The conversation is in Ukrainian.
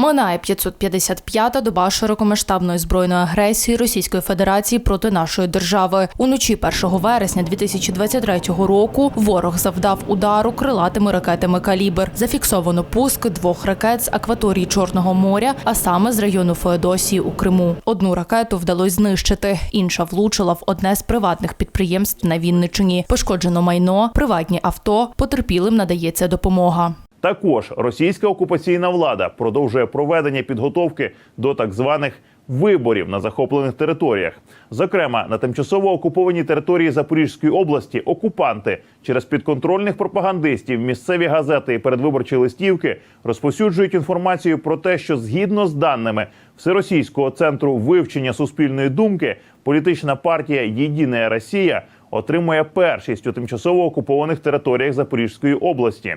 Минає 555-та доба широкомасштабної збройної агресії Російської Федерації проти нашої держави. Уночі 1 вересня 2023 року ворог завдав удару крилатими ракетами «Калібр». Зафіксовано пуск двох ракет з акваторії Чорного моря, а саме з району Феодосії у Криму. Одну ракету вдалося знищити, інша влучила в одне з приватних підприємств на Вінниччині. Пошкоджено майно, приватні авто, потерпілим надається допомога. Також російська окупаційна влада продовжує проведення підготовки до так званих виборів на захоплених територіях. Зокрема, на тимчасово окупованій території Запорізької області окупанти через підконтрольних пропагандистів, місцеві газети і передвиборчі листівки розповсюджують інформацію про те, що згідно з даними Всеросійського центру вивчення суспільної думки, політична партія Єдина Росія отримує першість у тимчасово окупованих територіях Запорізької області.